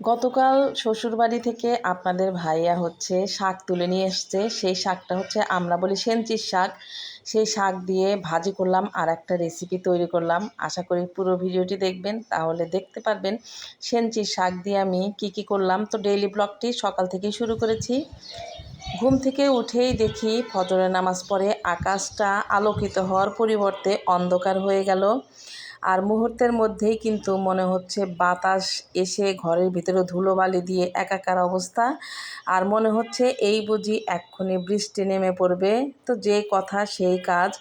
গতকাল শ্বশুরবাড়ি থেকে আপনাদের ভাইয়া হচ্ছে শাক তুলে নিয়ে এসছে। সেই শাকটা হচ্ছে আমরা বলি সেঞ্চির শাক। সেই শাক দিয়ে ভাজি করলাম আর একটা রেসিপি তৈরি করলাম। আশা করি পুরো ভিডিওটি দেখবেন, তাহলে দেখতে পারবেন সেঞ্চির শাক দিয়ে আমি কি কি করলাম। তো ডেইলি ব্লগটি সকাল থেকেই শুরু করেছি। ঘুম থেকে উঠেই দেখি ফজরের নামাজ পড়ে আকাশটা আলোকিত হওয়ার পরিবর্তে অন্ধকার হয়ে গেল। আর মুহূর্তের মধ্যেই কিন্তু মনে হচ্ছে বাতাস এসে ঘরের ভিতরে ধুলোবালি দিয়ে একাকার অবস্থা। আর মনে হচ্ছে এই বুঝি এক্ষুনি বৃষ্টি নেমে পড়বে। তো যে কথা সেই কাজ।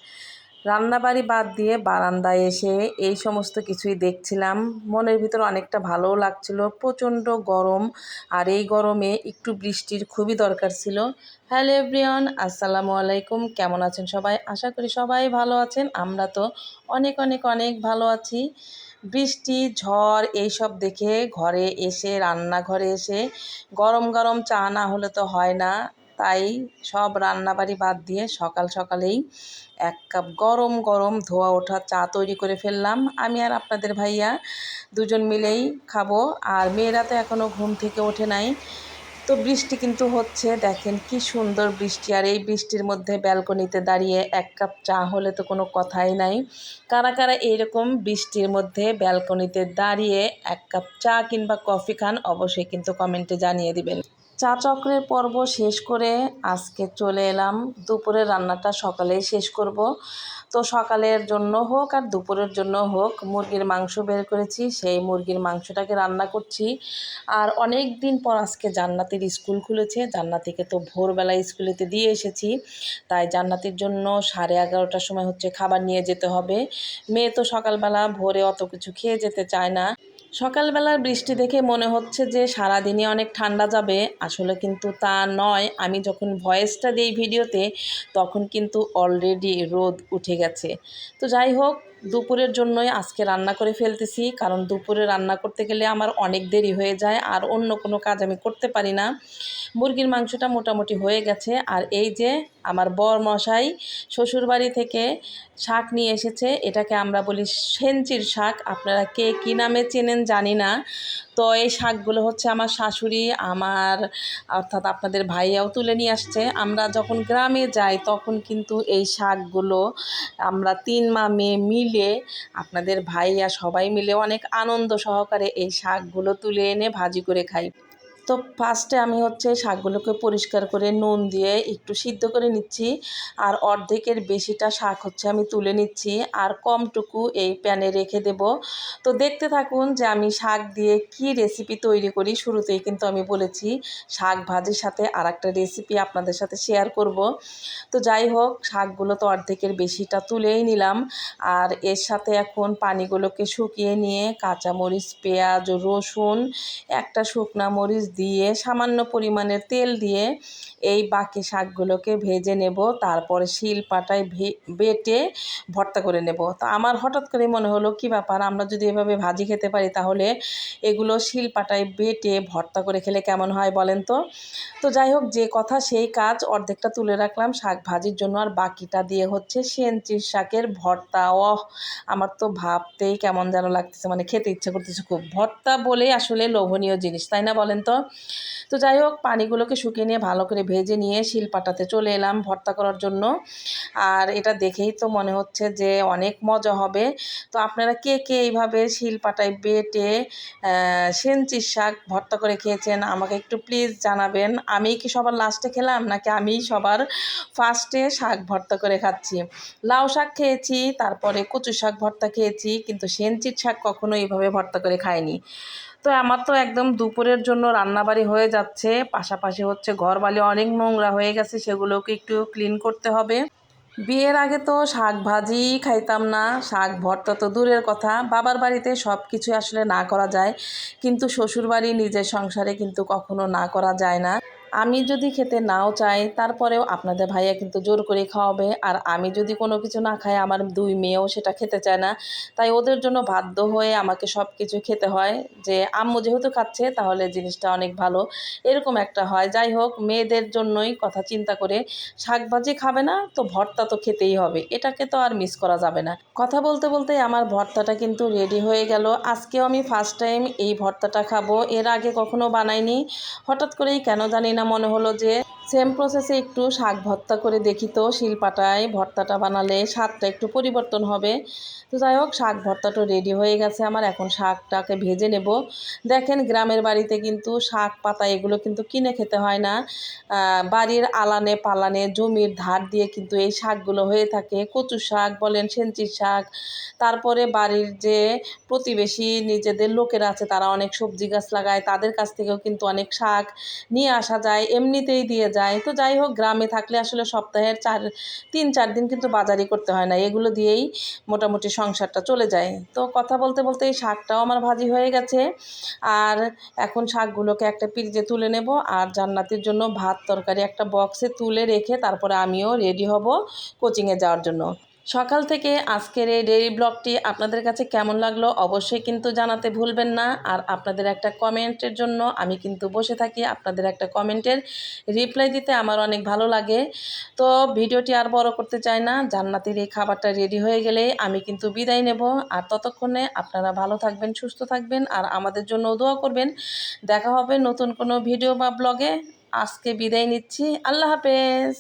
রান্নাবাড়ি বাদ দিয়ে বারান্দায় এসে এই সমস্ত কিছুই দেখছিলাম। মনের ভিতর অনেকটা ভালোও লাগছিল, প্রচণ্ড গরম, আর এই গরমে একটু বৃষ্টির খুবই দরকার ছিল। হ্যালো এভরিওয়ান, আসসালামু আলাইকুম, কেমন আছেন সবাই? আশা করি সবাই ভালো আছেন, আমরা তো অনেক অনেক অনেক ভালো আছি। বৃষ্টি, ঝড়, এইসব দেখে ঘরে এসে, রান্নাঘরে এসে গরম গরম চা না হলে তো হয় না। তাই সব রান্নাবাড়ি বাদ দিয়ে সকাল সকালেই এক কাপ গরম গরম ধোয়া ওঠা চা তৈরি করে ফেললাম। আমি আর আপনাদের ভাইয়া দুজন মিলেই খাব। আর মেয়েরা তো এখনও ঘুম থেকে ওঠে নাই। তো বৃষ্টি কিন্তু হচ্ছে। দেখেন কি সুন্দর বৃষ্টি। আর এই বৃষ্টির মধ্যে ব্যালকনিতে দাঁড়িয়ে এক কাপ চা হলে তো কোনো কথাই নাই। কারা কারা এইরকম বৃষ্টির মধ্যে ব্যালকনিতে দাঁড়িয়ে এক কাপ চা কিংবা কফি খান, অবশ্যই কিন্তু কমেন্টে জানিয়ে দিবেন। চা চক্রের পর্ব শেষ করে আজকে চলে এলাম। দুপুরের রান্নাটা সকালেই শেষ করব। তো সকালের জন্য হোক আর দুপুরের জন্য হোক, মুরগির মাংস বের করেছি। সেই মুরগির মাংসটাকে রান্না করছি। আর অনেক দিন পর আজকে জান্নাতির স্কুল খুলেছে। জান্নাতিকে তো ভোরবেলা স্কুলেতে দিয়ে এসেছি। তাই জান্নাতির জন্য সাড়ে এগারোটার সময় হচ্ছে খাবার নিয়ে যেতে হবে। মেয়ে তো সকালবেলা ভোরে অত কিছু খেয়ে যেতে চায় না। সকালবেলার বৃষ্টি দেখে মনে হচ্ছে যে সারাদিনই অনেক ঠান্ডা যাবে। আসলে কিন্তু তা নয়। আমি যখন ভয়েসটা দিই ভিডিওতে, তখন কিন্তু অলরেডি রোদ উঠে গেছে। তো যাই হোক দুপুরের জন্যই আজকে রান্না করে ফেলতেছি, কারণ দুপুরে রান্না করতে গেলে আমার অনেক দেরি হয়ে যায়, আর অন্য কোনো কাজ আমি করতে পারি না। মুরগির মাংসটা মোটামুটি হয়ে গেছে, আর এই যে আমার বর মশাই শ্বশুরবাড়ি থেকে শাক নিয়ে এসেছে, এটাকে আমরা বলি সেঞ্চির শাক। আপনারা কে কী নামে চেনেন জানি না তো এই শাকগুলো হচ্ছে আমার শাশুড়ি, আমার অর্থাৎ আপনাদের ভাইয়াও তুলে নিয়ে আসছে। আমরা যখন গ্রামে যাই তখন কিন্তু এই শাকগুলো আমরা তিন মা মেয়ে মিলে, আপনাদের ভাইয়া সবাই মিলে অনেক আনন্দ সহকারে এই শাকগুলো তুলে এনে ভাজি করে খাই। তো ফার্স্টে আমি হচ্ছে শাকগুলোকে পরিষ্কার করে নুন দিয়ে একটু সিদ্ধ করে নিচ্ছি। আর অর্ধেকের বেশিটা শাক হচ্ছে আমি তুলে নিচ্ছি। আর কমটুকু এই প্যানে রেখে দেব। তো দেখতে থাকুন যে আমি শাক দিয়ে কি রেসিপি তৈরি করি। শুরুতেই কিন্তু আমি বলেছি, শাক ভাজির সাথে আর একটা রেসিপি আপনাদের সাথে শেয়ার করব। তো যাই হোক, শাকগুলো তো অর্ধেকের বেশিটা তুলেই নিলাম। আর এর সাথে এখন পানিগুলোকে শুকিয়ে নিয়ে কাঁচামরিচ, পেঁয়াজ, রসুন, একটা শুকনা মরিচ দিয়ে সামান্য পরিমাণের তেল দিয়ে এই বাকি শাকগুলোকে ভেজে নেব। তারপরে শিল পাটায় বেটে ভর্তা করে নেব। তো আমার হঠাৎ করে মনে হলো, কি ব্যাপার? আমরা যদি এভাবে ভাজি খেতে পারি তাহলে এগুলো শিল পাটায় বেটে ভর্তা করে খেলে কেমন হয় বলেন তো? তো যাই হোক, যে কথা সেই কাজ অর্ধেকটা তুলে রাখলাম শাক ভাজির জন্য। আর বাকিটা দিয়ে হচ্ছে সেঞ্চির শাকের ভর্তা। ও আমার তো ভাবতেই কেমন যেন লাগতেছে। মানে খেতে ইচ্ছে করতেছে খুব। ভর্তা বলেই আসলে লোভনীয় জিনিস, তাই না বলেন তো? তো যাই হোক, পানিগুলোকে শুকিয়ে নিয়ে ভালো করে ভেজে নিয়ে শিলপাটাতে চলে এলাম ভর্তা করার জন্য। আর এটা দেখেই তো মনে হচ্ছে যে অনেক মজা হবে। তো আপনারা কে কে এইভাবে শিলপাটায় বেটে সেঞ্চির শাক ভর্তা করে খেয়েছেন আমাকে একটু প্লিজ জানাবেন। আমি কি সবার লাস্টে খেলাম, নাকি আমি সবার ফার্স্টে শাক ভর্তা করে খাচ্ছি? লাউ শাক খেয়েছি, তারপরে কচু শাক ভর্তা খেয়েছি, কিন্তু সেঞ্চির শাক কখনো এইভাবে ভর্তা করে খাইনি। তো আমার তো একদম দুপুরের জন্য রান্নাবাড়ি হয়ে যাচ্ছে। পাশাপাশি হচ্ছে ঘর বালি অনেক নোংরা হয়ে গেছে, সেগুলোকে একটু ক্লিন করতে হবে। বিয়ের আগে তো শাক ভাজি খাইতাম না, শাক ভর্তা তো দূরের কথা। বাবার বাড়িতে সব কিছু আসলে না করা যায়, কিন্তু শ্বশুরবাড়ি নিজের সংসারে কিন্তু কখনো না করা যায় না। আমি যদি খেতে নাও চাই, তারপরেও আপনাদের ভাইয়া কিন্তু জোর করে খাওয়াবে। আর আমি যদি কোনো কিছু না খাই, আমার দুই মেয়েও সেটা খেতে চায় না। তাই ওদের জন্য বাধ্য হয়ে আমাকে সব কিছু খেতে হয় যে, আম্মু যেহেতু খাচ্ছে, তাহলে জিনিসটা অনেক ভালো। এরকম একটা হয়। যাই হোক, মেয়েদের জন্যই কথা চিন্তা করে শাকভাজি খাবে না, তো ভর্তা তো খেতেই হবে। এটাকে তো আর মিস করা যাবে না। কথা বলতে বলতে আমার ভর্তাটা কিন্তু রেডি হয়ে গেল। আজকেও আমি ফার্স্ট টাইম এই ভর্তাটা খাব। এর আগে কখনো বানাইনি। হঠাৎ করেই কেন জানি না মনে হলো যে সেম প্রসেসে একটু শাক ভর্তা করে দেখি তো, শিলপাটায় ভর্তাটা বানালে স্বাদটা একটু পরিবর্তন হবে। তো যাই হোক, শাক ভর্তাটা রেডি হয়ে গেছে আমার, এখন শাকটাকে ভেজে নেব। দেখেন গ্রামের বাড়িতে কিন্তু শাক পাতা এগুলো কিন্তু কিনে খেতে হয় না। বাড়ির আলানে পালানে জমির ধার দিয়ে কিন্তু এই শাকগুলো হয়ে থাকে। কচু শাক বলেন সেঞ্চির শাক। তারপরে বাড়ির যে প্রতিবেশী নিজেদের লোকেরা আছে, তারা অনেক সবজি গাছ লাগায়, তাদের কাছ থেকেও কিন্তু অনেক শাক নিয়ে আসা যায়। এমনিতেই দিয়ে যায়। তো যাই হোক, গ্রামে থাকলে আসলে সপ্তাহের চার, তিন, চার দিন কিন্তু বাজারই করতে হয় না। এগুলো দিয়েই মোটামুটি সংসারটা চলে যায়। তো কথা বলতে বলতে এই শাকটাও আমার ভাজি হয়ে গেছে। আর এখন শাকগুলোকে একটা পিরিজে তুলে নেব। আর জান্নাতির জন্য ভাত তরকারি একটা বক্সে তুলে রেখে তারপরে আমিও রেডি হব কোচিংয়ে যাওয়ার জন্য। সকাল থেকে আজকের এই ডেইলি ব্লগটি আপনাদের কাছে কেমন লাগল অবশ্যই কিন্তু জানাতে ভুলবেন না। আর আপনাদের একটা কমেন্টের জন্য আমি কিন্তু বসে থাকি আপনাদের একটা কমেন্টের রিপ্লাই দিতে আমার অনেক ভালো লাগে। তো ভিডিওটি আর বড় করতে চাই না, জান্নাতের এই খাবারটা রেডি হয়ে গেলে আমি কিন্তু বিদায় নেব। আর ততক্ষণে আপনারা ভালো থাকবেন, সুস্থ থাকবেন আর আমাদের জন্য দোয়া করবেন। দেখা হবে নতুন কোনো ভিডিও বা ব্লগে আজকে বিদায় নিচ্ছি। আল্লাহ হাফেজ।